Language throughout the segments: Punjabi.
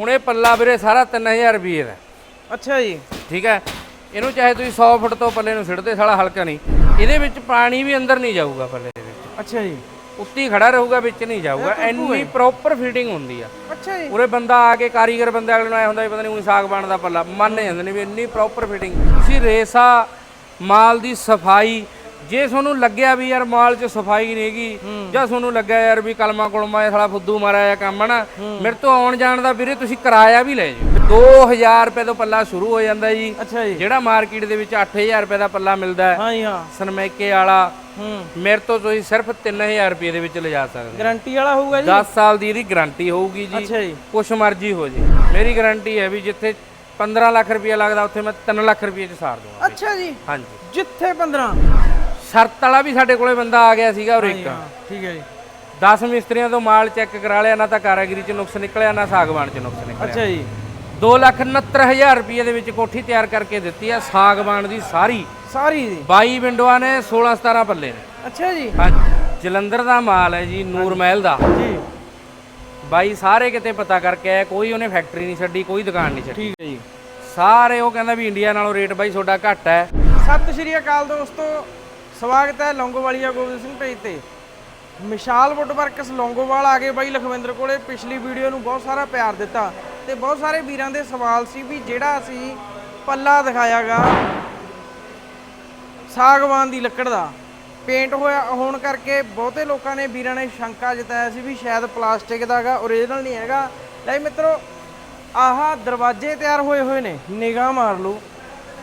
ਹੁਣ ਇਹ ਪੱਲਾ ਵੀਰੇ ਸਾਰਾ 3000 ਰੁਪਏ ਦਾ। ਅੱਛਾ ਜੀ। ਠੀਕ ਹੈ? ਇਹਨੂੰ ਚਾਹੇ ਤੁਸੀਂ 100 ਫੁੱਟ ਤੋਂ ਪੱਲੇ ਨੂੰ ਸਿੱਟਦੇ ਸਾਲਾ ਹਲਕਾ ਨਹੀਂ। ਇਹਦੇ ਵਿੱਚ ਪਾਣੀ ਵੀ ਅੰਦਰ ਨਹੀਂ ਜਾਊਗਾ ਪੱਲੇ ਦੇ ਵਿੱਚ। ਅੱਛਾ ਜੀ। ਉੱਤੀ ਖੜਾ ਰਹੂਗਾ ਵਿੱਚ ਨਹੀਂ ਜਾਊਗਾ। ਇੰਨੀ ਪ੍ਰੋਪਰ ਫਿਟਿੰਗ ਹੁੰਦੀ ਆ। ਅੱਛਾ ਜੀ। ਉਰੇ ਬੰਦਾ ਆ ਕੇ ਕਾਰੀਗਰ ਬੰਦੇ ਅਗਲੇ ਨੂੰ ਆਇਆ ਹੁੰਦਾ ਵੀ ਪਤਾ ਨਹੀਂ ਉਹੀ ਸਾਗ ਬਣਦਾ ਪੱਲਾ। ਮੰਨ ਜਾਂਦੇ ਨੇ ਵੀ ਇੰਨੀ ਪ੍ਰੋਪਰ ਫਿਟਿੰਗ ਤੁਸੀਂ ਰੇਸਾ ਮਾਲ ਦੀ ਸਫ਼ਾਈ ਜੇ ਤੁਹਾਨੂੰ ਲੱਗਿਆ ਵੀ ਯਾਰ ਮਾਲ 'ਚ ਸਫ਼ਾਈ ਨਹੀਂਗੀ ਜਾਂ ਤੁਹਾਨੂੰ ਲੱਗਿਆ ਯਾਰ ਵੀ ਕਲਮਾ ਕੁਲਮਾ ਇਹ ਸਾਲਾ ਫੁੱਦੂ ਮਾਰਿਆ ਕੰਮ ਨਾ ਮੇਰੇ ਤੋਂ ਆਉਣ ਜਾਣ ਦਾ ਵੀਰੇ ਤੁਸੀਂ ਕਿਰਾਇਆ ਵੀ ਲੈ ਜਾਓ 2000 ਰੁਪਏ ਤੋਂ ਪੱਲਾ ਸ਼ੁਰੂ ਹੋ ਜਾਂਦਾ ਜੀ। ਅੱਛਾ ਜੀ। ਜਿਹੜਾ ਮਾਰਕੀਟ ਦੇ ਵਿੱਚ 8000 ਰੁਪਏ ਦਾ ਪੱਲਾ ਮਿਲਦਾ ਹੈ ਹਾਂ ਜੀ ਹਾਂ। ਸਨਮੈਕੇ ਵਾਲਾ ਹੂੰ। ਮੇਰੇ ਤੋਂ ਤੁਸੀਂ ਸਿਰਫ 3000 ਰੁਪਏ ਦੇ ਵਿੱਚ ਲਿਜਾ ਸਕਦੇ ਗਾਰੰਟੀ ਵਾਲਾ ਹੋਊਗਾ ਜੀ? 10 ਸਾਲ ਦੀ ਇਹਦੀ ਗਾਰੰਟੀ ਹੋਊਗੀ ਜੀ। ਅੱਛਾ ਜੀ। ਕੁਛ ਮਰਜ਼ੀ ਹੋ ਜੇ। ਮੇਰੀ ਗਾਰੰਟੀ ਹੈ ਵੀ ਜਿੱਥੇ 15 ਲੱਖ ਰੁਪਏ ਲੱਗਦਾ ਉੱਥੇ ਮੈਂ 3 ਲੱਖ ਰੁਪਏ ਚ ਸਾਰ ਦੂੰਗਾ ਅੱਛਾ ਜੀ। ਹਾਂਜੀ। ਜਿੱਥੇ 15 ਸ਼ਰਤ ਵਾਲਾ ਵੀ ਸਾਡੇ ਕੋਲੇ ਬੰਦਾ ਆ ਗਿਆ ਸੀਗਾ ਉਰੇ ਇੱਕ। ਹਾਂ ਠੀਕ ਹੈ ਜੀ। 10 ਮਿਸਤਰੀਆਂ ਤੋਂ ਮਾਲ ਚੈੱਕ ਕਰਾ ਲਿਆ ਨਾ ਤਾਂ ਕਾਰਾਗਰੀ ਚ ਨੁਕਸ ਨਿਕਲਿਆ ਨਾ ਸਾਗਵਾਨ ਚ ਨੁਕਸ ਨਿਕਲਿਆ। ਅੱਛਾ ਜੀ। 269000 ਰੁਪਏ ਦੇ ਵਿੱਚ ਕੋਠੀ ਤਿਆਰ ਕਰਕੇ ਦਿੱਤੀ ਆ ਸਾਗਵਾਨ ਦੀ ਸਾਰੀ। ਸਾਰੀ ਜੀ 22 ਵਿੰਡੋਆਂ ਨੇ 16 17 ਪੱਲੇ ਨੇ। ਅੱਛਾ ਜੀ। ਜਲੰਧਰ ਦਾ ਮਾਲ ਹੈ ਜੀ ਨੂਰ ਮਹਿਲ ਦਾ। ਜੀ। ਬਾਈ ਸਾਰੇ ਕਿਤੇ ਪਤਾ ਕਰਕੇ ਆਇਆ ਕੋਈ ਉਹਨੇ ਫੈਕਟਰੀ ਨਹੀਂ ਛੱਡੀ ਕੋਈ ਦੁਕਾਨ ਨਹੀਂ ਛੱਡੀ। ਠੀਕ ਹੈ ਜੀ। ਸਾਰੇ ਉਹ ਕਹਿੰਦਾ ਵੀ ਇੰਡੀਆ ਨਾਲੋਂ ਰੇਟ ਬਾਈ ਤੁਹਾਡਾ ਘੱਟ ਹੈ। ਸਤਿ ਸ਼੍ਰੀ ਅਕਾਲ ਦੋਸਤੋ ਸਵਾਗਤ ਹੈ ਲੌਂਗੋਵਾਲੀਆ ਗੋਬਿੰਦ ਸਿੰਘ ਪੇਜ ਤੇ। ਮਿਸ਼ਾਲ ਵੁੱਡ ਵਰਕਸ ਲੌਂਗੋਵਾਲ ਆ ਗਏ ਬਾਈ ਲਖਵਿੰਦਰ ਕੋਲੇ। ਪਿਛਲੀ ਵੀਡੀਓ ਨੂੰ ਬਹੁਤ ਸਾਰਾ ਪਿਆਰ ਦਿੱਤਾ ਤੇ ਬਹੁਤ ਸਾਰੇ ਵੀਰਾਂ ਦੇ ਸਵਾਲ ਸੀ ਵੀ ਜਿਹੜਾ ਅਸੀਂ ਪੱਲਾ ਦਿਖਾਇਆਗਾ ਸਾਗਵਾਨ ਦੀ ਲੱਕੜ ਦਾ। ਪੇਂਟ ਹੋਇਆ, ਹੋਣ ਕਰਕੇ ਬਹੁਤੇ ਲੋਕਾਂ ਨੇ ਵੀਰਾਂ ਨੇ ਸ਼ੰਕਾ ਜਤਾਇਆ ਸੀ ਵੀ ਸ਼ਾਇਦ ਪਲਾਸਟਿਕ ਦਾਗਾ ਓਰੀਜਨਲ ਨਹੀਂ ਹੈਗਾ। ਲੈ ਮਿੱਤਰੋ, ਆਹ ਦਰਵਾਜ਼ੇ ਤਿਆਰ ਹੋਏ ਹੋਏ ਨੇ, ਨਿਗਾਹ ਮਾਰ ਲਓ।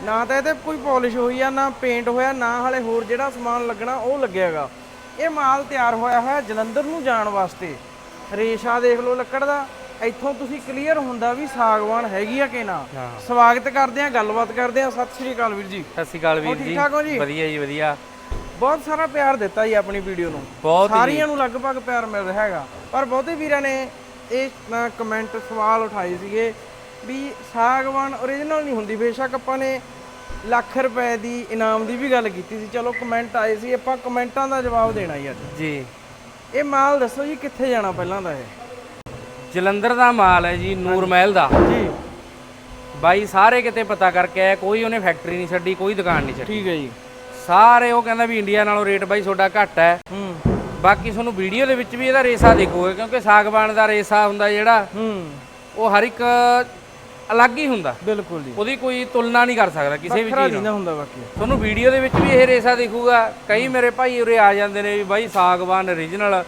ਨਾ ਤਾਂ ਇਹਤੇ ਕੋਈ ਪਾਲਿਸ਼ ਹੋਈ ਆ ਨਾ ਪੇਂਟ ਹੋਇਆ ਨਾ ਹਲੇ ਹੋਰ ਜਿਹੜਾ ਸਮਾਨ ਲੱਗਣਾ ਉਹ ਲੱਗਿਆਗਾ। ਇਹ ਮਾਲ ਤਿਆਰ ਹੋਇਆ ਹੋਇਆ ਜਲੰਧਰ ਨੂੰ ਜਾਣ ਵਾਸਤੇ। ਰੇਸ਼ਾ ਦੇਖ ਲਓ ਲੱਕੜ ਦਾ। ਇੱਥੋਂ ਤੁਸੀਂ ਕਲੀਅਰ ਹੁੰਦਾ ਵੀ ਸਾਗਵਾਨ ਹੈਗੀ ਆ ਕਿ ਨਾ। ਸਵਾਗਤ ਕਰਦੇ ਆ ਗੱਲਬਾਤ ਕਰਦੇ ਆ। ਸਤਿ ਸ਼੍ਰੀ ਅਕਾਲ ਵੀਰ ਜੀ। ਸਤਿ ਸ਼੍ਰੀ ਅਕਾਲ ਵੀਰ ਜੀ। ਠੀਕ ਠਾਕ ਹੋ ਜੀ? ਵਧੀਆ ਜੀ ਵਧੀਆ। ਬਹੁਤ ਸਾਰਾ ਪਿਆਰ ਦਿੱਤਾ ਜੀ ਆਪਣੀ ਵੀਡੀਓ ਨੂੰ। ਸਾਰਿਆਂ ਨੂੰ ਲਗਭਗ ਪਿਆਰ ਮਿਲ ਰਿਹਾ ਹੈਗਾ। ਪਰ ਬਹੁਤੇ ਵੀਰਾਂ ਨੇ ਇਹ ਕਮੈਂਟ ਸਵਾਲ ਉਠਾਏ ਸੀਗੇ। ਵੀ ਸਾਗਵਾਨ ਓਰੀਜਨਲ ਨਹੀਂ ਹੁੰਦੀ ਬੇਸ਼ੱਕ ਆਪਾਂ ਨੇ ਲੱਖ ਰੁਪਏ ਦੀ ਇਨਾਮ ਦੀ ਵੀ ਗੱਲ ਕੀਤੀ ਸੀ। ਚਲੋ ਕਮੈਂਟ ਆਏ ਸੀ ਆਪਾਂ ਕਮੈਂਟਾਂ ਦਾ ਜਵਾਬ ਦੇਣਾ ਜੀ ਅੱਜ ਜੀ। ਇਹ ਮਾਲ ਦੱਸੋ ਜੀ ਕਿੱਥੇ ਜਾਣਾ ਪਹਿਲਾਂ ਦਾ ਇਹ? ਜਲੰਧਰ ਦਾ ਮਾਲ ਹੈ ਜੀ ਨੂਰ ਮਹਿਲ ਦਾ। ਜੀ। ਬਾਈ ਸਾਰੇ ਕਿਤੇ ਪਤਾ ਕਰਕੇ ਆਇਆ ਕੋਈ ਉਹਨੇ ਫੈਕਟਰੀ ਨਹੀਂ ਛੱਡੀ ਕੋਈ ਦੁਕਾਨ ਨਹੀਂ ਛੱਡੀ। ਠੀਕ ਹੈ ਜੀ। ਸਾਰੇ ਉਹ ਕਹਿੰਦਾ ਵੀ ਇੰਡੀਆ ਨਾਲੋਂ ਰੇਟ ਬਾਈ ਤੁਹਾਡਾ ਘੱਟ ਹੈ। ਹੂੰ। ਬਾਕੀ ਤੁਹਾਨੂੰ ਵੀਡੀਓ ਦੇ ਵਿੱਚ ਵੀ ਇਹਦਾ ਰੇਸਾ ਦੇਖੋਗੇ ਕਿਉਂਕਿ ਸਾਗਵਾਨ ਦਾ ਰੇਸਾ ਹੁੰਦਾ ਜਿਹੜਾ ਹੂੰ। ਉਹ ਹਰ ਇੱਕ ਅਲੱਗ ਹੀ ਹੁੰਦਾ। ਬਿਲਕੁਲ ਜੀ। ਉਹਦੀ ਕੋਈ ਤੁਲਨਾ ਨਹੀਂ ਕਰ ਸਕਦਾ ਕਿਸੇ ਵੀ ਚੀਜ਼ ਨਹੀਂ ਨਾਲ ਹੁੰਦਾ ਬਾਕੀ। ਤੁਹਾਨੂੰ ਵੀਡੀਓ ਦੇ ਵਿੱਚ ਵੀ ਇਹ ਰੇਸਾ ਦਿਖੂਗਾ। ਕਈ ਮੇਰੇ ਭਾਈ ਉਰੇ ਆ ਜਾਂਦੇ ਨੇ ਵੀ ਬਾਈ ਸਾਗਵਾਨ origignal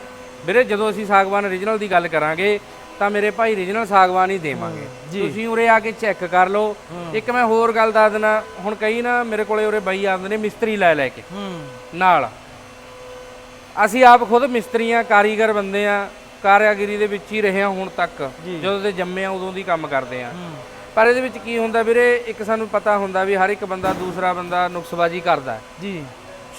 ਵੀਰੇ ਜਦੋਂ ਅਸੀਂ ਸਾਗਵਾਨ origignal ਦੀ ਗੱਲ ਕਰਾਂਗੇ ਤਾਂ ਮੇਰੇ ਭਾਈ origignal ਸਾਗਵਾਨ ਹੀ ਦੇਵਾਂਗੇ। ਤੁਸੀਂ ਉਰੇ ਆ ਕੇ ਚੈੱਕ ਕਰ ਲਓ। ਇੱਕ ਮੈਂ ਹੋਰ ਗੱਲ ਦੱਸ ਦਿਨਾ। ਹੁਣ ਕਈ ਨਾ ਮੇਰੇ ਕੋਲੇ ਉਰੇ ਬਾਈ ਆਉਂਦੇ ਨੇ ਮਿਸਤਰੀ ਲੈ ਲੈ ਕੇ। ਹੂੰ। ਨਾਲ। ਅਸੀਂ ਆਪ ਖੁਦ ਮਿਸਤਰੀਆਂ ਕਾਰੀਗਰ ਬੰਦੇ ਆ। ਕਾਰਿਆਗਰੀ ਦੇ ਵਿੱਚ ਹੀ ਰਹੇ ਹਾਂ ਹੁਣ ਤੱਕ। ਜਦੋਂ ਤੇ ਜੰਮੇ ਆ ਉਦੋਂ ਦੀ ਕੰਮ ਕਰਦੇ ਆ ਪਰ ਇਹਦੇ ਵਿੱਚ ਕੀ ਹੁੰਦਾ ਵੀਰੇ ਇੱਕ ਸਾਨੂੰ ਪਤਾ ਹੁੰਦਾ ਵੀ ਹਰ ਇੱਕ ਬੰਦਾ ਦੂਸਰਾ ਬੰਦਾ ਨੁਕਸਬਾਜੀ ਕਰਦਾ। ਜੀ।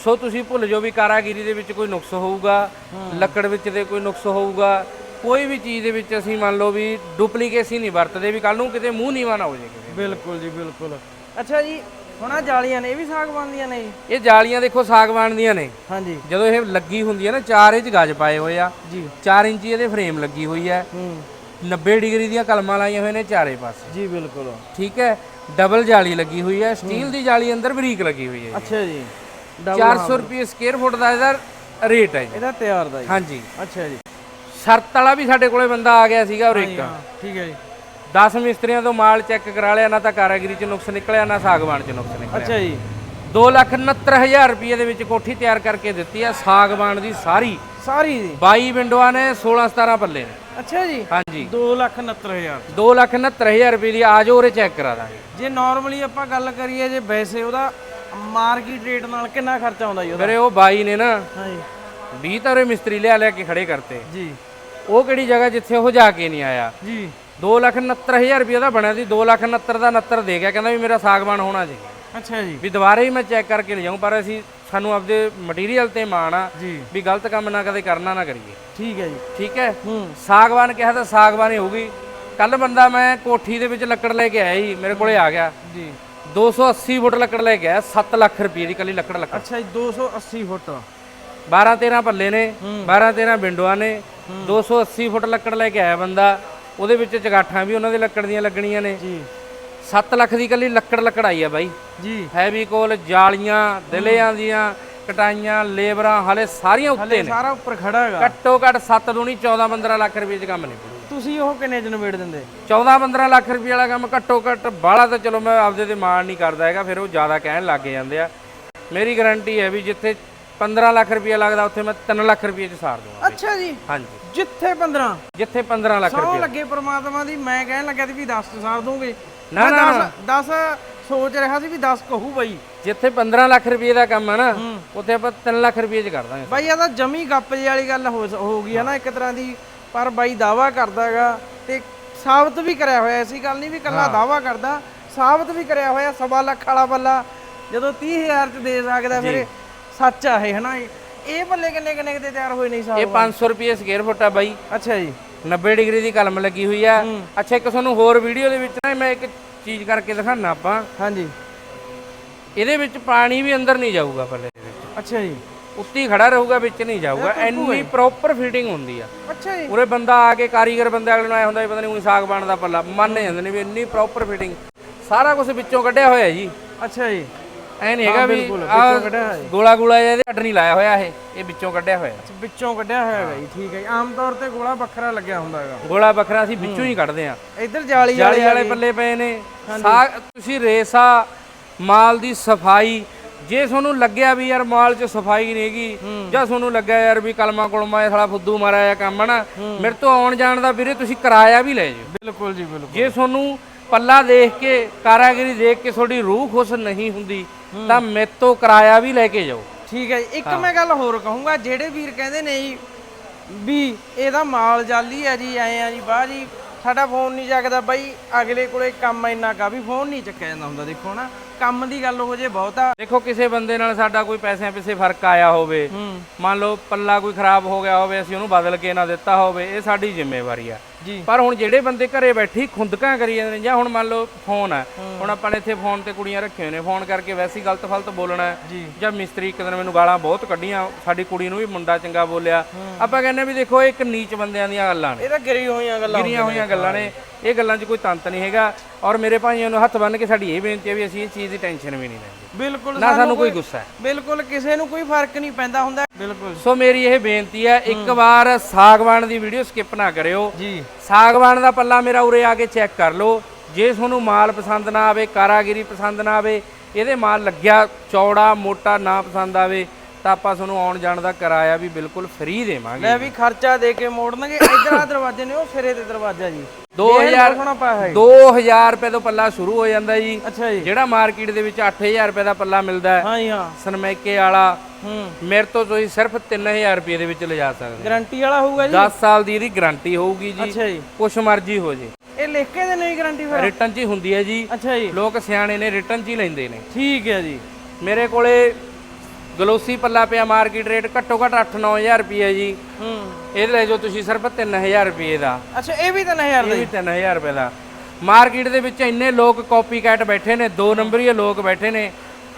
ਸੋ ਤੁਸੀਂ ਭੁੱਲ ਜਾਓ ਵੀ ਕਾਰਾਗਰੀ ਦੇ ਵਿੱਚ ਕੋਈ ਨੁਕਸ ਹੋਊਗਾ ਲੱਕੜ ਵਿੱਚ ਤੇ ਕੋਈ ਨੁਕਸ ਹੋਊਗਾ ਕੋਈ ਵੀ ਚੀਜ਼ ਦੇ ਵਿੱਚ ਅਸੀਂ ਮੰਨ ਲਓ ਵੀ ਡੁਪਲੀਕੇਸੀ ਨਹੀਂ ਵਰਤਦੇ ਵੀ ਕੱਲ ਨੂੰ ਕਿਤੇ ਮੂੰਹ ਨੀਵਾ ਨਾ ਹੋ ਜਾਏ ਬਿਲਕੁਲ ਜੀ ਬਿਲਕੁਲ। ਅੱਛਾ ਜੀ ਹੁਣ ਆ ਜਾਲੀਆਂ ਨੇ ਇਹ ਵੀ ਸਾਗਵਾਨ ਦੀਆਂ ਨੇ ਜੀ। ਇਹ ਜਾਲੀਆਂ ਦੇਖੋ ਸਾਗਵਾਨ ਦੀਆਂ ਨੇ। ਹਾਂਜੀ। ਜਦੋਂ ਇਹ ਲੱਗੀ ਹੁੰਦੀ ਹੈ ਨਾ 4 ਇੰਚ ਗਜ ਪਾਏ ਹੋਏ ਆ। ਜੀ। 4 ਇੰਚ ਇਹਦੇ ਫਰੇਮ ਲੱਗੀ ਹੋਈ ਹੈ। ਹੂੰ। 90 ਡਿਗਰੀ ਦੀਆਂ ਕਲਮਾਂ ਲਾਈਆਂ ਹੋਏ ਨੇ ਚਾਰੇ ਪਾਸੇ। ਜੀ ਬਿਲਕੁਲ। ਠੀਕ ਹੈ? ਡਬਲ ਜਾਲੀ ਲੱਗੀ ਹੋਈ ਹੈ। ਸਟੀਲ ਦੀ ਜਾਲੀ ਅੰਦਰ ਬਰੀਕ ਲੱਗੀ ਹੋਈ ਹੈ। ਅੱਛਾ ਜੀ। ਡਬਲ 400 ਰੁਪਏ ਸਕੁਅਰ ਫੁੱਟ ਦਾ ਇਹਦਾ ਰੇਟ ਹੈ ਜੀ। ਇਹਦਾ ਤਿਆਰ ਦਾ ਜੀ। ਹਾਂਜੀ। ਅੱਛਾ ਜੀ। ਸ਼ਰਤ ਵਾਲਾ ਵੀ ਸਾਡੇ ਕੋਲੇ ਬੰਦਾ ਆ ਗਿਆ ਸੀਗਾ ਉਰੇ ਇੱਕ। ਠੀਕ ਹੈ ਜੀ। 10 ਮਿਸਤਰੀਆਂ ਤੋਂ ਮਾਲ ਚੈੱਕ ਕਰਾ ਲਿਆ ਨਾ ਤਾਂ ਕਾਰਾਗਰੀ ਚ ਨੁਕਸ ਨਿਕਲਿਆ ਨਾ ਸਾਗਵਾਨ ਚ ਨੁਕਸ ਨਿਕਲਿਆ। ਅੱਛਾ ਜੀ। 269000 ਰੁਪਏ ਦੇ ਵਿੱਚ ਕੋਠੀ ਤਿਆਰ ਕਰਕੇ ਦਿੱਤੀ ਆ ਸਾਗਵਾਨ ਦੀ ਸਾਰੀ। ਸਾਰੀ? ਜੀ 22 ਵਿੰਡੋਆਂ ਨੇ 16 17 ਪੱਲੇ ਨੇ। ਅੱਛਾ ਜੀ। ਹਾਂਜੀ। 269000 269000 ਰੁਪਏ ਦੀ ਆਜੋ ਉਰੇ ਚੈੱਕ ਕਰਾ ਦਾਂਗੇ। ਜੇ ਨਾਰਮਲੀ ਆਪਾਂ ਗੱਲ ਕਰੀਏ ਜੇ ਵੈਸੇ ਉਹਦਾ ਮਾਰਕੀਟ ਰੇਟ ਨਾਲ ਕਿੰਨਾ ਖਰਚਾ ਆਉਂਦਾ ਜੀ ਉਹਦਾ? ਮੇਰੇ ਉਹ ਬਾਈ ਨੇ ਨਾ ਹਾਂਜੀ 20 ਤਾਂ ਉਰੇ ਮਿਸਤਰੀ ਲਿਆ ਲਿਆ ਕੇ ਖੜੇ ਕਰਤੇ। ਜੀ। ਉਹ ਕਿਹੜੀ ਜਗ੍ਹਾ ਜਿੱਥੇ ਉਹ ਜਾ ਕੇ ਨਹੀਂ ਆਇਆ? ਜੀ। 269000 ਰੁਪਏ ਦਾ ਬਣਿਆ ਸੀ 269 ਦਾ 69 ਦੇ ਗਿਆ ਕਹਿੰਦਾ ਵੀ ਮੇਰਾ ਸਾਗਵਾਨ ਹੋਣਾ ਚਾਹੀਦਾ ਅੱਛਾ ਜੀ। ਵੀ ਦੁਬਾਰੇ ਹੀ ਮੈਂ ਚੈੱਕ ਕਰਕੇ ਲੈ ਜਾਊਂ ਪਰ ਅਸੀਂ ਸਾਨੂੰ ਆਪਦੇ ਮਟੀਰੀਅਲ ਤੇ ਮਾਣ ਆ ਜੀ। ਵੀ ਗਲਤ ਕੰਮ ਨਾ ਕਦੇ ਕਰਨਾ ਨਾ ਕਰੀਏ। ਠੀਕ ਹੈ ਜੀ। ਠੀਕ ਹੈ? ਹੂੰ। ਸਾਗਵਾਨ ਕਿਹਾ ਤਾਂ ਸਾਗਵਾਨ ਹੀ ਹੋਊਗੀ। ਕੱਲ ਬੰਦਾ ਮੈਂ ਕੋਠੀ ਦੇ ਵਿੱਚ ਲੱਕੜ ਲੈ ਕੇ ਆਇਆ ਜੀ ਮੇਰੇ ਕੋਲੇ ਆ ਗਿਆ। ਜੀ। 280 ਫੁੱਟ ਲੱਕੜ ਲੈ ਕੇ ਆਇਆ 7 ਲੱਖ ਰੁਪਏ ਦੀ ਕੱਲੀ ਲੱਕੜ ਲੱਕੜ। ਅੱਛਾ ਜੀ 280 ਫੁੱਟ। 12 13 ਪੱਲੇ ਨੇ 12 13 ਵਿੰਡੋਆਂ ਨੇ 280 ਫੁੱਟ ਲੱਕੜ ਲੈ ਕੇ ਆਇਆ ਬੰਦਾ। ਉਹਦੇ ਵਿੱਚ ਚਗਾਠਾਂ ਵੀ ਉਹਨਾਂ ਦੇ ਲੱਕੜ ਦੀਆਂ ਲੱਗਣੀਆਂ ਨੇ। ਜੀ। 7 ਲੱਖ ਦੀ ਕੱਲੀ ਲੱਕੜ ਲੱਕੜ ਆਈ ਆ ਬਾਈ। ਜੀ। ਹੈਵੀਕੋਲ ਜਾਲੀਆਂ ਦਿਲਿਆਂ ਦੀਆਂ ਕਟਾਈਆਂ ਲੇਬਰਾਂ ਹਲੇ ਸਾਰੀਆਂ ਉੱਤੇ ਨੇ। ਸਾਰਾ ਉੱਪਰ ਖੜਾ ਹੈਗਾ। ਘੱਟੋ ਘੱਟ 7 ਦੂਣੀ 14 15 ਲੱਖ ਰੁਪਏ ਚ ਕੰਮ ਨਿਬੜੂ ਤੁਸੀਂ ਉਹ ਕਿੰਨੇ ਚ ਨਿਬੇੜ ਦਿੰਦੇ? 14 15 ਲੱਖ ਰੁਪਏ ਵਾਲਾ ਕੰਮ ਘੱਟੋ ਘੱਟ ਬਾਹਲਾ ਤਾਂ ਚਲੋ ਮੈਂ ਆਪਦੇ ਤੇ ਮਾਣ ਨਹੀਂ ਕਰਦਾ ਹੈਗਾ ਫਿਰ ਉਹ ਜ਼ਿਆਦਾ ਕਹਿਣ ਲੱਗ ਜਾਂਦੇ ਆ। ਮੇਰੀ ਗਾਰੰਟੀ ਹੈ ਵੀ ਜਿੱਥੇ 15 ਲੱਖ ਰੁਪਏ ਲੱਗਦਾ ਉੱਥੇ ਮੈਂ 3 ਲੱਖ ਰੁਪਏ ਚ ਸਾਰ ਦੂੰਗਾ ਅੱਛਾ ਜੀ। ਹਾਂਜੀ। ਜਿੱਥੇ 15 ਜਿੱਥੇ 15 ਲੱਖ ਸੌ ਰੁਪਏ ਲੱਗੇ ਪ੍ਰਮਾਤਮਾ ਦੀ ਮੈਂ ਕਹਿਣ ਲੱਗਾ ਸੀ ਵੀ 10 ਸਾਰ ਦੂੰਗੇ। ਨਾ, ਨਾ, ਨਾ। 10 ਸੋਚ ਰਿਹਾ ਸੀ ਵੀ 10 ਕਹੂ ਬਾਈ। ਜਿੱਥੇ 15 ਲੱਖ ਰੁਪਏ ਦਾ ਕੰਮ ਹੈ ਨਾ ਉੱਥੇ ਆਪਾਂ 3 ਲੱਖ ਰੁਪਏ ਚ ਕਰ ਦਾਂਗੇ ਬਾਈ ਇਹ ਤਾਂ ਜਮੀ ਗੱਪ ਜੇ ਵਾਲੀ ਗੱਲ ਹੋ ਹੋ ਗਈ ਹੈ ਨਾ ਇੱਕ ਤਰ੍ਹਾਂ ਦੀ। ਪਰ ਬਾਈ ਦਾਵਾ ਕਰਦਾ ਹੈਗਾ ਤੇ ਸਾਬਤ ਵੀ ਕਰਿਆ ਹੋਇਆ ਐਸੀ ਗੱਲ ਨਹੀਂ ਵੀ ਕੱਲਾ ਦਾਵਾ ਕਰਦਾ। ਸਾਬਤ ਵੀ ਕਰਿਆ ਹੋਇਆ ਸਵਾ ਲੱਖ ਵਾਲਾ ਬੱਲਾ ਜਦੋਂ 30000 ਚ ਦੇ ਸਕਦਾ ਫਿਰ ਸੱਚ ਆ ਇਹ ਹਨਾ? ਇਹ ਇਹ ਬੱਲੇ ਕਿੰਨੇ ਕਿੰਨੇ ਦੇ ਤਿਆਰ ਹੋਏ ਨਹੀਂ ਇਹ ਸਾਹਿਬ 500 ਰੁਪਏ ਸਕੁਅਰ ਫੁੱਟ ਆ ਬਾਈ। ਅੱਛਾ ਜੀ। 90 ਡਿਗਰੀ ਦੀ ਕਲਮ ਲੱਗੀ ਹੋਈ ਆ। ਅੱਛਾ ਇੱਕ ਤੁਹਾਨੂੰ ਹੋਰ ਵੀਡੀਓ ਦੇ ਵਿੱਚ ਨਾ ਮੈਂ ਇੱਕ ਚੀਜ਼ ਕਰਕੇ ਦਿਖਾਣਾ ਆਪਾਂ। ਹਾਂਜੀ। ਇਹਦੇ ਵਿੱਚ ਪਾਣੀ ਵੀ ਅੰਦਰ ਨਹੀਂ ਜਾਊਗਾ ਪੱਲੇ ਦੇ ਵਿੱਚ। ਅੱਛਾ ਜੀ। ਉੱਤੀ ਖੜਾ ਰਹੂਗਾ ਵਿੱਚ ਨਹੀਂ ਜਾਊਗਾ। ਇੰਨੀ ਪ੍ਰੋਪਰ ਫਿਟਿੰਗ ਹੁੰਦੀ ਆ। ਅੱਛਾ ਜੀ। ਉਰੇ ਬੰਦਾ ਆ ਕੇ ਕਾਰੀਗਰ ਬੰਦੇ ਅਗਲੇ ਨੂੰ ਆਇਆ ਹੁੰਦਾ ਪਤਾ ਨਹੀਂ ਉਹੀ ਸਾਗ ਬਣਦਾ ਪੱਲਾ। ਮੰਨ ਜਾਂਦੇ ਨੇ ਵੀ ਇੰਨੀ ਪ੍ਰੋਪਰ ਫਿਟਿੰਗ ਸਾਰਾ ਕੁਝ ਵਿੱਚੋਂ ਕੱਢਿਆ ਹੋਇਆ ਜੀ। ਅੱਛਾ ਜੀ। ਐ ਨਹੀਂ ਹੈਗਾ ਵੀ ਹੋਇਆ ਗੋਲਾ ਗੋਲਾ ਜਿਹਾ ਇਹਦੇ ਅੱਡ ਨਹੀਂ ਲਾਇਆ ਹੋਇਆ ਇਹ ਇਹ ਵਿੱਚੋਂ ਕੱਢਿਆ ਹੋਇਆ। ਵਿੱਚੋਂ ਕੱਢਿਆ ਹੋਇਆ ਹੈਗਾ ਜੀ ਠੀਕ ਹੈ। ਆਮ ਤੌਰ ਤੇ ਗੋਲਾ ਵੱਖਰਾ ਲੱਗਿਆ ਹੁੰਦਾ ਹੈਗਾ। ਗੋਲਾ ਵੱਖਰਾ ਅਸੀਂ ਵਿੱਚੋਂ ਹੀ ਕੱਢਦੇ ਆ ਇੱਧਰ ਜਾਲੀ ਜਾਲੀ ਵਾਲੇ ਪੱਲੇ ਪਏ ਨੇ। ਤੁਸੀਂ ਰੇਸਾ ਮਾਲ ਦੀ ਸਫ਼ਾਈ ਜੇ ਤੁਹਾਨੂੰ ਲੱਗਿਆ ਵੀ ਯਾਰ ਮਾਲ 'ਚ ਸਫ਼ਾਈ ਨਹੀਂ ਹੈਗੀ ਜਾਂ ਤੁਹਾਨੂੰ ਲੱਗਿਆ ਯਾਰ ਵੀ ਕਲਮਾ ਕੁਲਮਾ ਇਹ ਸਾਲਾ ਫੁੱਦੂ ਮਾਰਿਆ ਕੰਮ ਨਾ ਮੇਰੇ ਤੋਂ ਆਉਣ ਜਾਣ ਦਾ ਵੀਰੇ ਤੁਸੀਂ ਕਿਰਾਇਆ ਵੀ ਲੈ ਜਾਓ। ਬਿਲਕੁਲ ਜੀ ਬਿਲਕੁਲ। ਜੇ ਤੁਹਾਨੂੰ ਪੱਲਾ ਦੇਖ ਕੇ ਕਾਰਾਗਰੀ ਦੇਖ ਕੇ ਤੁਹਾਡੀ ਰੂਹ ਖੁਸ਼ ਨਹੀਂ ਹੁੰਦੀ ਤਾਂ ਮੇਰੇ ਤੋਂ ਕਿਰਾਇਆ ਵੀ ਲੈ ਕੇ ਜਾਓ। ਠੀਕ ਹੈ ਜੀ। ਇੱਕ ਮੈਂ ਗੱਲ ਹੋਰ ਕਹੂੰਗਾ ਜਿਹੜੇ ਵੀਰ ਕਹਿੰਦੇ ਨੇ ਜੀ ਵੀ ਇਹਦਾ ਮਾਲ ਜਾਲੀ ਹੈ ਜੀ ਐ ਆ ਜੀ ਬਾਹ ਜੀ ਸਾਡਾ ਫੋਨ ਨਹੀਂ ਚੱਕਦਾ ਬਾਈ ਅਗਲੇ ਕੋਲੇ ਕੰਮ ਇੰਨਾ ਕਾ ਵੀ ਫੋਨ ਨਹੀਂ ਚੱਕਿਆ ਜਾਂਦਾ ਹੁੰਦਾ ਦੇਖੋ ਨਾ। ਕੰਮ ਦੀ ਗੱਲ ਹੋ ਜੇ ਬਹੁਤਾ ਦੇਖੋ ਕਿਸੇ ਬੰਦੇ ਨਾਲ ਸਾਡਾ ਕੋਈ ਪੈਸਿਆਂ ਪਿੱਛੇ ਫ਼ਰਕ ਆਇਆ ਹੋਵੇ ਹੂੰ। ਮੰਨ ਲਓ ਪੱਲਾ ਕੋਈ ਖਰਾਬ ਹੋ ਗਿਆ ਹੋਵੇ ਅਸੀਂ ਉਹਨੂੰ ਬਦਲ ਕੇ ਨਾ ਦਿੱਤਾ ਹੋਵੇ ਇਹ ਸਾਡੀ ਜ਼ਿੰਮੇਵਾਰੀ ਆ। ਜੀ। ਪਰ ਹੁਣ ਜਿਹੜੇ ਬੰਦੇ ਘਰੇ ਬੈਠੀ ਖੁੰਦਕਾਂ ਕਰੀ ਜਾਂਦੇ ਨੇ ਜਾਂ ਹੁਣ ਮੰਨ ਲਓ ਫੋਨ ਹੈ। ਹੁਣ ਆਪਾਂ ਨੇ ਇੱਥੇ ਫੋਨ ਤੇ ਕੁੜੀਆਂ ਰੱਖੇ ਹੋਏ ਨੇ ਫੋਨ ਕਰਕੇ ਵੈਸੇ ਗਲਤ ਫਲਤ ਬੋਲਣਾ ਹੈ। ਜੀ। ਜਾਂ ਮਿਸਤਰੀ ਇੱਕ ਦਿਨ ਮੈਨੂੰ ਗਾਲਾਂ ਬਹੁਤ ਕੱਢੀਆਂ ਸਾਡੀ ਕੁੜੀ ਨੂੰ ਵੀ ਮੁੰਡਾ ਚੰਗਾ ਬੋਲਿਆ। ਆਪਾਂ ਕਹਿੰਦੇ ਵੀ ਦੇਖੋ ਇਹ ਇੱਕ ਨੀਚ ਬੰਦਿਆਂ ਦੀਆਂ ਗੱਲਾਂ ਨੇ। ਇਹ ਤਾਂ ਗਿਰੀ ਹੋਈਆਂ ਗੱਲਾਂ ਗਿਰੀਆਂ ਹੋਈਆਂ ਗੱਲਾਂ ਨੇ। ਇਹ ਗੱਲਾਂ 'ਚ ਕੋਈ ਤੰਤ ਨਹੀਂ ਹੈਗਾ ਔਰ ਮੇਰੇ ਭਾਈਆਂ ਨੂੰ ਹੱਥ ਬੰਨ ਕੇ ਸਾਡੀ ਇਹ ਬੇਨਤੀ ਹੈ ਵੀ ਅਸੀਂ ਇਹ ਚੀਜ਼ ਦੀ ਟੈਨਸ਼ਨ ਵੀ ਨਹੀਂ ਲੈਂਦੇ। ਬਿਲਕੁਲ ਨਾ ਸਾਨੂੰ ਕੋਈ ਗੁੱਸਾ ਹੈ। ਬਿਲਕੁਲ ਕਿਸੇ ਨੂੰ ਕੋਈ ਫ਼ਰਕ ਨਹੀਂ ਪੈਂਦਾ ਹੁੰਦਾ। ਬਿਲਕੁਲ। ਸੋ ਮੇਰੀ ਇਹ ਬੇਨਤੀ ਹੈ ਇੱਕ ਵਾਰ ਸਾਗਵਾਨ ਦੀ ਵੀਡੀਓ ਸਕਿਪ ਨਾ ਕਰਿਓ। ਜੀ। ਸਾਗਵਾਨ ਦਾ ਪੱਲਾ ਮੇਰਾ ਉਰੇ ਆ ਕੇ ਚੈੱਕ ਕਰ ਲਓ। ਜੇ ਤੁਹਾਨੂੰ ਮਾਲ ਪਸੰਦ ਨਾ ਆਵੇ ਕਾਰਾਗਿਰੀ ਪਸੰਦ ਨਾ ਆਵੇ ਇਹਦੇ ਮਾਲ ਲੱਗਿਆ ਚੌੜਾ ਮੋਟਾ ਨਾ ਪਸੰਦ ਆਵੇ ਤਾਂ ਆਪਾਂ ਤੁਹਾਨੂੰ ਆਉਣ ਜਾਣ ਦਾ ਕਿਰਾਇਆ ਵੀ ਬਿਲਕੁਲ ਫ੍ਰੀ ਦੇਵਾਂਗੇ। ਲੈ ਵੀ ਖਰਚਾ ਦੇ ਕੇ ਮੋੜਨਗੇ। ਇਧਰ ਆ ਦਰਵਾਜ਼ੇ ਨੇ ਉਹ ਸਿਰੇ ਤੇ ਦਰਵਾਜ਼ਾ ਜੀ। 2000 ਸੋਹਣਾ ਪਾਇਆ ਹੈ 2000 ਰੁਪਏ ਤੋਂ ਪੱਲਾ ਸ਼ੁਰੂ ਹੋ ਜਾਂਦਾ ਜੀ। ਅੱਛਾ ਜੀ। ਜਿਹੜਾ ਮਾਰਕੀਟ ਦੇ ਵਿੱਚ 8000 ਰੁਪਏ ਦਾ ਪੱਲਾ ਮਿਲਦਾ ਹੈ। ਹਾਂ ਜੀ ਹਾਂ। ਸਨਮੈਕੇ ਵਾਲਾ ਹੂੰ। ਮੇਰੇ ਤੋਂ ਤੁਸੀਂ ਸਿਰਫ 3000 ਰੁਪਏ ਦੇ ਵਿੱਚ ਲਿਜਾ ਸਕਦੇ ਗਾਰੰਟੀ ਵਾਲਾ ਹੋਊਗਾ ਜੀ? 10 ਸਾਲ ਦੀ ਇਹਦੀ ਗਾਰੰਟੀ ਹੋਊਗੀ ਜੀ। ਅੱਛਾ ਜੀ। ਕੁਛ ਮਰਜ਼ੀ ਹੋ ਜੇ। ਇਹ ਲਿਖ ਕੇ ਦੇ ਨਹੀਂ ਗਾਰੰਟੀ ਫਿਰ? ਰਿਟਰਨ 'ਚ ਹੀ ਹੁੰਦੀ ਹੈ ਜੀ। ਅੱਛਾ ਜੀ। ਲੋਕ ਸਿਆਣੇ ਨੇ ਰਿਟਰਨ 'ਚ ਹੀ ਲੈਂਦੇ ਨੇ। ਠੀਕ ਹੈ ਜੀ। ਮੇਰੇ ਕੋਲੇ ਗਲੋਸੀ ਪੱਲਾ ਪਿਆ ਮਾਰਕੀਟ ਰੇਟ ਘੱਟੋ ਘੱਟ 8-9000 ਰੁਪਏ ਜੀ। ਹੂੰ। ਇਹ ਲੈ ਜਾਓ ਤੁਸੀਂ ਸਿਰਫ 3000 ਰੁਪਏ ਦਾ। ਅੱਛਾ ਇਹ ਵੀ ਤਾਂ 9000 ਇਹ ਦਾ ਵੀ ਹੀ 3000 ਰੁਪਏ ਦਾ। ਮਾਰਕੀਟ ਦੇ ਵਿੱਚ ਇੰਨੇ ਲੋਕ ਕਾਪੀ ਕੈਟ ਬੈਠੇ ਨੇ ਦੋ ਨੰਬਰੀਏ ਲੋਕ ਬੈਠੇ ਨੇ।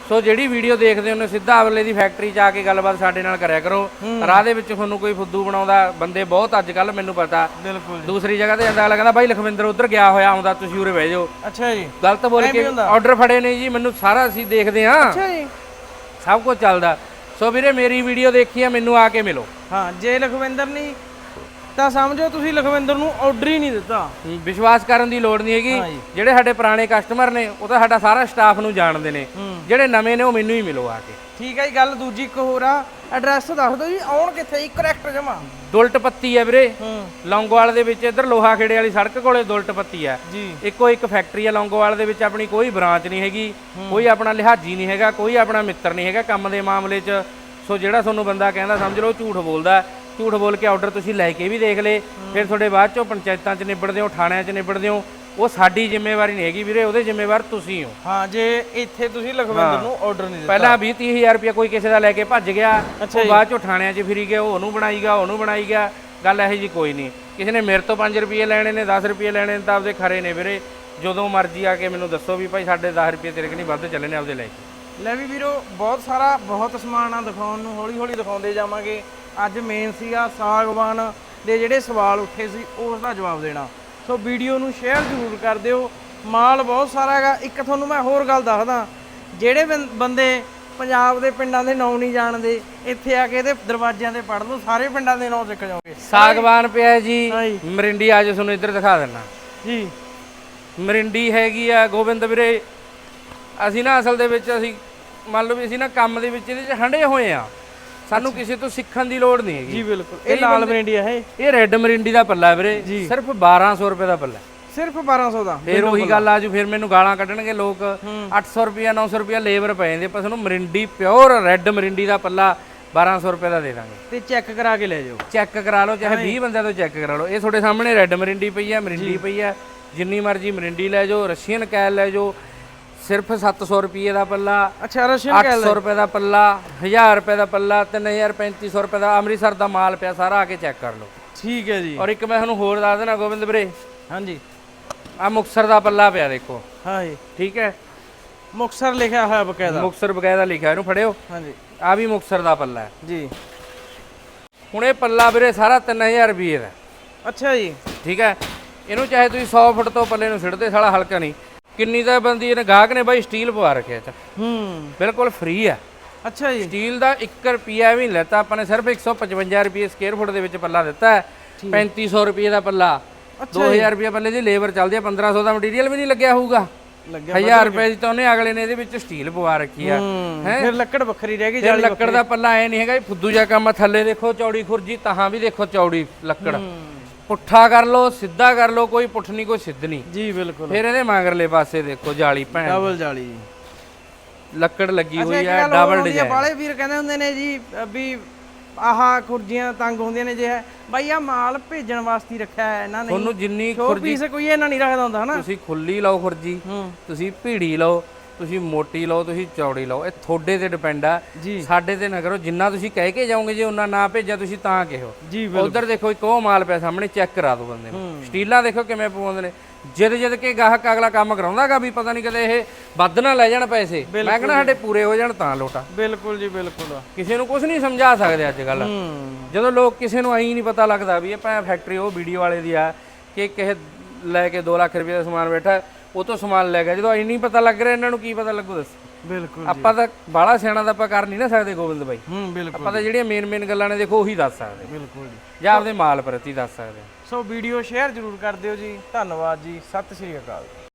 ਸੋ ਜਿਹੜੀ ਵੀਡੀਓ ਦੇਖਦੇ ਹੋ ਨੇ ਸਿੱਧਾ ਅਗਲੇ ਦੀ ਫੈਕਟਰੀ 'ਚ ਆ ਕੇ ਗੱਲਬਾਤ ਸਾਡੇ ਨਾਲ ਕਰਿਆ ਕਰੋ। ਰਾਹ ਦੇ ਵਿੱਚ ਤੁਹਾਨੂੰ ਕੋਈ ਫੁੱਦੂ ਬਣਾਉਂਦਾ ਬੰਦੇ ਬਹੁਤ ਅੱਜ ਕੱਲ ਮੈਨੂੰ ਪਤਾ। ਬਿਲਕੁਲ ਦੂਸਰੀ ਜਗ੍ਹਾ ਤੇ ਜਾਂਦਾ ਅਗਲਾ ਕਹਿੰਦਾ ਬਾਈ ਲਖਵਿੰਦਰ ਉਧਰ ਗਿਆ ਹੋਇਆ ਆਉਂਦਾ ਤੁਸੀਂ ਉਰੇ ਬਹਿ ਜਾਓ। ਅੱਛਾ ਜੀ। ਗਲਤ ਬੋਲ ਐਂ ਵੀ ਕੇ ਹੁੰਦਾ? ਆਰਡਰ ਫੜੇ ਨੇ ਜੀ ਮੈਨੂੰ ਸਾਰਾ ਅਸੀਂ ਦੇਖਦੇ ਹਾਂ। ਅੱਛਾ ਜੀ। ਸਭ ਕੁਝ ਚੱਲਦਾ। ਸੋ ਵੀਰੇ ਮੇਰੀ ਵੀਡੀਓ ਦੇਖੀ ਆ ਮੈਨੂੰ ਆ ਕੇ ਮਿਲੋ। ਹਾਂ ਜੇ ਲਖਵਿੰਦਰ ਨਹੀਂ ਤਾਂ ਸਮਝੋ ਤੁਸੀਂ ਲਖਵਿੰਦਰ ਨੂੰ ਆਰਡਰ ਹੀ ਨਹੀਂ ਦਿੱਤਾ। ਵਿਸ਼ਵਾਸ ਕਰਨ ਦੀ ਲੋੜ ਨਹੀਂ ਹੈਗੀ। ਜਿਹੜੇ ਸਾਡੇ ਪੁਰਾਣੇ ਕਸਟਮਰ ਨੇ ਉਹ ਤਾਂ ਸਾਡਾ ਸਾਰਾ ਸਟਾਫ ਨੂੰ ਜਾਣਦੇ ਨੇ। ਜਿਹੜੇ ਨਵੇਂ ਨੇ ਉਹ ਮੈਨੂੰ ਹੀ ਮਿਲੋ ਆ ਕੇ। ਠੀਕ ਹੈ ਜੀ ਗੱਲ ਦੂਜੀ ਇੱਕ ਹੋਰ ਆ। ਐਡਰੈਸ ਦੱਸ ਦਿਓ ਜੀ ਆਉਣ ਕਿੱਥੇ? ਜੀ ਕਰੈਕਟ ਜਮਾ। ਦੁਲਟ ਪੱਤੀ ਹੈ ਵੀਰੇ। ਲੌਂਗੋਵਾਲ ਦੇ ਵਿੱਚ ਇੱਧਰ ਲੋਹਾ ਖੇੜੇ ਵਾਲੀ ਸੜਕ ਕੋਲੇ ਦੁਲਟ ਪੱਤੀ ਹੈ। ਇੱਕੋ ਇੱਕ ਫੈਕਟਰੀ ਹੈ ਲੌਂਗੋਵਾਲ ਦੇ ਵਿੱਚ ਆਪਣੀ ਕੋਈ ਬ੍ਰਾਂਚ ਨਹੀਂ ਹੈਗੀ। ਕੋਈ ਆਪਣਾ ਲਿਹਾਜੀ ਨਹੀਂ ਹੈਗਾ ਕੋਈ ਆਪਣਾ ਮਿੱਤਰ ਨਹੀਂ ਹੈਗਾ ਕੰਮ ਦੇ ਮਾਮਲੇ 'ਚ। ਸੋ ਜਿਹੜਾ ਤੁਹਾਨੂੰ ਬੰਦਾ ਕਹਿੰਦਾ ਸਮਝ ਲਓ ਝੂਠ ਬੋਲਦਾ। ਝੂਠ ਬੋਲ ਕੇ ਆਰਡਰ ਤੁਸੀਂ ਲੈ ਕੇ ਵੀ ਦੇਖ ਲੇ ਫਿਰ ਤੁਹਾਡੇ ਬਾਅਦ 'ਚੋਂ ਪੰਚਾਇਤਾਂ 'ਚ ਨਿਬੜਦੇ ਹੋ ਥਾਣਿਆਂ 'ਚ ਨਿਬੜਦੇ ਹੋ। ਉਹ ਸਾਡੀ ਜ਼ਿੰਮੇਵਾਰੀ ਨਹੀਂ ਹੈਗੀ ਵੀਰੇ ਉਹਦੇ ਜ਼ਿੰਮੇਵਾਰ ਤੁਸੀਂ ਹੋ। ਹਾਂ ਜੇ ਇੱਥੇ ਤੁਸੀਂ ਲਖਵਿੰਦਰ ਨੂੰ ਆਰਡਰ ਨਹੀਂ ਦਿੱਤਾ। ਪਹਿਲਾਂ 20 30000 ਰੁਪਏ ਕੋਈ ਕਿਸੇ ਦਾ ਲੈ ਕੇ ਭੱਜ ਗਿਆ ਉਹ ਬਾਅਦ 'ਚੋਂ ਥਾਣਿਆਂ 'ਚ ਫਿਰੀ ਗਿਆ ਉਹ ਉਹਨੂੰ ਬਣਾਈ ਗਿਆ ਉਹਨੂੰ ਬਣਾਈ ਗਿਆ ਗੱਲ ਇਹੋ ਜੀ ਕੋਈ ਨਹੀਂ। ਕਿਸੇ ਨੇ ਮੇਰੇ ਤੋਂ 5 ਰੁਪਏ ਲੈਣੇ ਨੇ 10 ਰੁਪਏ ਲੈਣੇ ਨੇ ਤਾਂ ਆਪਦੇ ਖਰੇ ਨੇ ਵੀਰੇ। ਜਦੋਂ ਮਰਜ਼ੀ ਆ ਕੇ ਮੈਨੂੰ ਦੱਸੋ ਵੀ ਭਾਈ ਸਾਡੇ 10 ਰੁਪਏ ਤੇਰੇ ਕਿ ਨਹੀਂ ਵੱਧ ਚੱਲੇ ਨੇ ਆਪਦੇ ਲੈ ਕੇ। ਲੈ ਵੀ ਵੀਰੋ ਬਹੁਤ ਸਾਰਾ ਬਹੁਤ ਸਮਾਨ ਆ ਦਿਖਾਉਣ ਨੂੰ ਹੌਲੀ ਹੌਲੀ ਦਿਖਾਉਂਦੇ ਜਾਵਾਂਗੇ। ਅੱਜ ਮੇਨ ਸੀਗਾ ਸਾਗਵਾਨ ਦੇ ਜਿਹੜੇ ਸਵਾਲ ਉੱਠੇ ਸੀ ਉਸ ਦਾ ਜਵਾਬ ਦੇਣਾ। ਸੋ ਵੀਡੀਓ ਨੂੰ ਸ਼ੇਅਰ ਜ਼ਰੂਰ ਕਰ ਦਿਓ। ਮਾਲ ਬਹੁਤ ਸਾਰਾ ਹੈਗਾ। ਇੱਕ ਤੁਹਾਨੂੰ ਮੈਂ ਹੋਰ ਗੱਲ ਦੱਸਦਾ। ਜਿਹੜੇ ਬੰਦੇ ਪੰਜਾਬ ਦੇ ਪਿੰਡਾਂ ਦੇ ਨਾਂ ਨਹੀਂ ਜਾਣਦੇ ਇੱਥੇ ਆ ਕੇ ਇਹਦੇ ਦਰਵਾਜ਼ਿਆਂ ਤੇ ਪੜ ਲਓ ਸਾਰੇ ਪਿੰਡਾਂ ਦੇ ਨਾਂ ਸਿੱਖ ਜਾਓਗੇ। ਸਾਗਵਾਨ ਪਿਆ ਜੀ। ਮਰਿੰਡੀ ਆ ਜਾ ਤੁਹਾਨੂੰ ਇੱਧਰ ਦਿਖਾ ਦਿੰਨਾ। ਜੀ। ਮਰਿੰਡੀ ਹੈਗੀ ਆ ਗੋਬਿੰਦ ਵੀਰੇ। ਅਸੀਂ ਨਾ ਅਸਲ ਦੇ ਵਿੱਚ ਅਸੀਂ ਮੰਨ ਲਓ ਵੀ ਅਸੀਂ ਨਾ ਕੰਮ ਦੇ ਵਿੱਚ ਇਹਦੇ ਚ ਹੰਡੇ ਹੋਏ ਆ। ਸਾਨੂੰ ਕਿਸੇ ਤੋਂ ਸਿੱਖਣ ਦੀ ਲੋੜ ਨਹੀਂ ਹੈਗੀ। ਜੀ ਬਿਲਕੁਲ। ਇਹ ਲਾਲ ਬਰੇਂਡੀ ਆ ਇਹ ਇਹ ਰੈੱਡ ਮਰਿੰਡੀ ਦਾ ਪੱਲਾ ਵੀਰੇ। ਸਿਰਫ 1200 ਰੁਪਏ ਦਾ ਪੱਲਾ ਸਿਰਫ 1200 ਦਾ। ਫੇਰ ਉਹੀ ਗੱਲ ਆਜੂ ਫਿਰ ਮੈਨੂੰ ਗਾਲਾਂ ਕੱਢਣਗੇ ਲੋਕ। 800 ਰੁਪਿਆ 900 ਰੁਪਿਆ ਲੇਬਰ ਪੈ ਜਾਂਦੇ ਪਰ ਤੁਹਾਨੂੰ ਮਰਿੰਡੀ ਪਿਓਰ ਰੈੱਡ ਮਰਿੰਡੀ ਦਾ ਪੱਲਾ 1200 ਰੁਪਏ ਦਾ ਦੇ ਦਾਂਗੇ। ਤੇ ਚੈੱਕ ਕਰਾ ਕੇ ਲੈ ਜਾਓ। ਚੈੱਕ ਕਰਾ ਲਓ ਚਾਹੇ 20 ਬੰਦਿਆਂ ਤੋਂ ਚੈੱਕ ਕਰਾ ਲਓ। ਇਹ ਤੁਹਾਡੇ ਸਾਹਮਣੇ ਰੈੱਡ ਮਰਿੰਡੀ ਪਈ ਹੈ ਮਰਿੰਡੀ ਪਈ ਹੈ ਜਿੰਨੀ ਮਰਜ਼ੀ ਮਰਿੰਡੀ ਲੈ ਜਾਓ ਰਸ਼ੀਅਨ ਕੈਲ ਲੈ ਜਾਓ। ਸਿਰਫ 700 ਰੁਪਏ ਦਾ ਪੱਲਾ ਅੱਛਾ ਰਸ਼ੀਅਨ ਕੈਲ 800 ਰੁਪਏ ਦਾ ਪੱਲਾ 1000 ਰੁਪਏ ਦਾ ਪੱਲਾ 3000 3500 ਰੁਪਏ ਦਾ ਅੰਮ੍ਰਿਤਸਰ ਦਾ ਮਾਲ ਪਿਆ ਸਾਰਾ ਆ ਕੇ ਚੈੱਕ ਕਰ ਲਓ। ਠੀਕ ਹੈ ਜੀ। ਔਰ ਇੱਕ ਮੈਂ ਤੁਹਾਨੂੰ ਹੋਰ ਦੱਸ ਦੇਣਾ ਗੋਬਿੰਦ ਵੀਰੇ। ਹਾਂਜੀ। ਆ ਮੁਕਸਰ ਦਾ ਪੱਲਾ ਪਿਆ ਦੇਖੋ। ਹਾਂ ਜੀ। ਠੀਕ ਹੈ? ਮੁਕਸਰ ਲਿਖਿਆ ਹੋਇਆ ਬਕਾਇਦਾ। ਮੁਕਸਰ ਬਕਾਇਦਾ ਲਿਖਿਆ ਇਹਨੂੰ ਫੜਿਓ। ਹਾਂਜੀ। ਆ ਵੀ ਮੁਕਸਰ ਦਾ ਪੱਲਾ ਹੈ। ਜੀ। ਹੁਣ ਇਹ ਪੱਲਾ ਵੀਰੇ ਸਾਰਾ 3000 ਰੁਪਏ ਦਾ ਅੱਛਾ ਜੀ। ਠੀਕ ਹੈ? ਇਹਨੂੰ ਚਾਹੇ ਤੁਸੀਂ 100 ਫੁੱਟ ਤੋਂ ਪੱਲੇ ਨੂੰ ਸਿੱਟਦੇ ਸਾਲਾ ਹਲਕਾ ਨਹੀਂ। ਕਿੰਨੀ ਤਾਂ ਬੰਦੀ ਇਹਨੇ ਗਾਹਕ ਨੇ ਬਾਈ ਸਟੀਲ ਪਵਾ ਰੱਖਿਆ ਚ ਹੂੰ। ਬਿਲਕੁਲ ਫ੍ਰੀ ਹੈ ਅੱਛਾ ਜੀ। ਸਟੀਲ ਦਾ 1 ਰੁਪਿਆ ਵੀ ਨਹੀਂ ਲੈਤਾ ਆਪਾਂ ਨੇ ਸਿਰਫ 155 ਰੁਪਏ ਸਕੁਅਰ ਫੁੱਟ ਦੇ ਵਿੱਚ ਪੱਲਾ ਦਿੱਤਾ ਹੈ। 3500 ਰੁਪਏ ਦਾ ਪੱਲਾ। 2000 ਰੁਪਏ ਪੱਲੇ ਦੀ ਲੇਬਰ ਚੱਲਦੀ ਹੈ 1500 ਦਾ ਮਟੀਰੀਅਲ ਵੀ ਨਹੀਂ ਲੱਗਿਆ ਹੋਊਗਾ। ਲੱਗਿਆ 1000 ਰੁਪਏ ਦੀ ਤਾਂ ਉਹਨੇ ਅਗਲੇ ਨੇ ਇਹਦੇ ਵਿੱਚ ਸਟੀਲ ਪਵਾ ਰੱਖੀ ਆ। ਹੂੰ? ਫਿਰ ਲੱਕੜ ਵੱਖਰੀ ਰਹਿ ਗਈ ਜੇ ਲੱਕੜ ਦਾ ਪੱਲਾ ਐ ਨਹੀਂ ਹੈਗਾ ਫੁੱਦੂ ਜਿਹਾ ਕੰਮ ਆ, ਥੱਲੇ ਦੇਖੋ ਚੌੜੀ ਖੁਰਜੀ ਤਹਾਂ ਵੀ ਦੇਖੋ ਚੌੜੀ ਲੱਕੜ। ਪੁੱਠਾ ਕਰ ਲੋ ਸਿੱਧਾ ਕਰ ਲੋ ਕੋਈ ਪੁੱਠ ਨਹੀਂ ਕੋਈ ਸਿੱਧ ਨਹੀਂ। ਜੀ ਬਿਲਕੁਲ। ਫਿਰ ਇਹਦੇ ਮਗਰਲੇ ਪਾਸੇ ਦੇਖੋ ਜਾਲੀ ਭੈਣ। ਡਬਲ ਜਾਲੀ। ਜੀ ਲੱਕੜ ਲੱਗੀ ਹੋਈ ਹੈ ਡਬਲ ਡਿਜ਼ਾਈਨ ਬਾਲੇ ਵੀਰ ਕਹਿੰਦੇ ਹੁੰਦੇ ਨੇ ਜੀ ਵੀ ਆਹ ਕੁਰਜੀਆਂ ਤੰਗ ਹੁੰਦੀਆਂ ਨੇ ਜੇ ਹੈ। ਬਾਈ ਆ ਮਾਲ ਭੇਜਣ ਵਾਸਤੇ ਰੱਖਿਆ ਹੈ ਇਹਨਾਂ ਨੇ। ਤੁਹਾਨੂੰ ਜਿੰਨੀ ਪੀਸ ਕੋਈ ਇਹਨਾਂ ਨਹੀਂ ਰੱਖਦਾ ਹੁੰਦਾ ਹਨਾ? ਤੁਸੀਂ ਖੁੱਲੀ ਲਓ ਖੁਰਜੀ ਤੁਸੀਂ ਭੀੜੀ ਲਓ। ਤੁਸੀਂ ਮੋਟੀ ਲਓ ਤੁਸੀਂ ਚੌੜੀ ਲਓ। ਇਹ ਤੁਹਾਡੇ ਤੇ ਡਿਪੈਂਡ ਆ। ਜੀ। ਸਾਡੇ ਤੇ ਨਾ ਕਰੋ। ਜਿੰਨਾ ਤੁਸੀਂ ਕਹਿ ਕੇ ਜਾਓਗੇ ਜੇ ਉਹਨਾਂ ਨਾ ਭੇਜਿਆ ਤੁਸੀਂ ਤਾਂ ਕਿਹੋ। ਜੀ ਉਧਰ ਦੇਖੋ ਇੱਕ ਉਹ ਮਾਲ ਪਿਆ ਸਾਹਮਣੇ ਚੈੱਕ ਕਰਾ ਦਿਓ ਬੰਦੇ ਨੂੰ। ਸਟੀਲਾਂ ਦੇਖੋ ਕਿਵੇਂ ਪਵਾਉਂਦੇ ਨੇ। ਜਿੱਦ ਜਿੱਦ ਕੇ ਗਾਹਕ ਅਗਲਾ ਕੰਮ ਕਰਾਉਂਦਾਗਾ ਵੀ ਪਤਾ ਨਹੀਂ ਕਦੇ ਇਹ ਵੱਧ ਨਾ ਲੈ ਜਾਣ ਪੈਸੇ। ਮੈਂ ਕਹਿੰਦਾ ਸਾਡੇ ਪੂਰੇ ਹੋ ਜਾਣ ਤਾਂ ਲੋਟਾ। ਬਿਲਕੁਲ ਜੀ ਬਿਲਕੁਲ। ਕਿਸੇ ਨੂੰ ਕੁਝ ਨਹੀਂ ਸਮਝਾ ਸਕਦੇ ਅੱਜ ਕੱਲ ਹੂੰ। ਜਦੋਂ ਲੋਕ ਕਿਸੇ ਨੂੰ ਐਂ ਨਹੀਂ ਪਤਾ ਲੱਗਦਾ ਵੀ ਇਹ ਭੈ ਫੈਕਟਰੀ ਉਹ ਵੀਡੀਓ ਵਾਲੇ ਦੀ ਆ ਕਿ ਕਿਸੇ ਲੈ ਕੇ 2 ਲੱਖ ਰੁਪਏ ਦਾ ਸਮਾਨ ਬੈਠਾ। ਉਹ ਤੋਂ ਸਮਾਨ ਲੈ ਗਿਆ। ਜਦੋਂ ਨਹੀਂ ਪਤਾ ਲੱਗ ਰਿਹਾ ਇਹਨਾਂ ਨੂੰ ਕੀ ਪਤਾ ਲੱਗੂ ਦੱਸ। ਬਿਲਕੁਲ ਆਪਾਂ ਤਾਂ ਬਾਹਲਾ ਸਿਆਣਾ ਤਾਂ ਆਪਾਂ ਕਰ ਨਹੀਂ ਨਾ ਸਕਦੇ ਗੋਬਿੰਦ ਬਾਈ। ਹੂੰ ਬਿਲਕੁਲ ਆਪਾਂ ਤਾਂ ਜਿਹੜੀਆਂ ਮੇਨ ਮੇਨ ਗੱਲਾਂ ਨੇ ਦੇਖੋ ਉਹੀ ਦੱਸ ਸਕਦੇ। ਬਿਲਕੁਲ ਜੀ। ਜਾਂ ਆਪਦੇ ਮਾਲ ਪ੍ਰਤੀ ਦੱਸ ਸਕਦੇ। ਸੋ ਵੀਡੀਓ ਸ਼ੇਅਰ ਜ਼ਰੂਰ ਕਰ ਦਿਓ ਜੀ। ਧੰਨਵਾਦ ਜੀ। ਸਤਿ ਸ਼੍ਰੀ ਅਕਾਲ।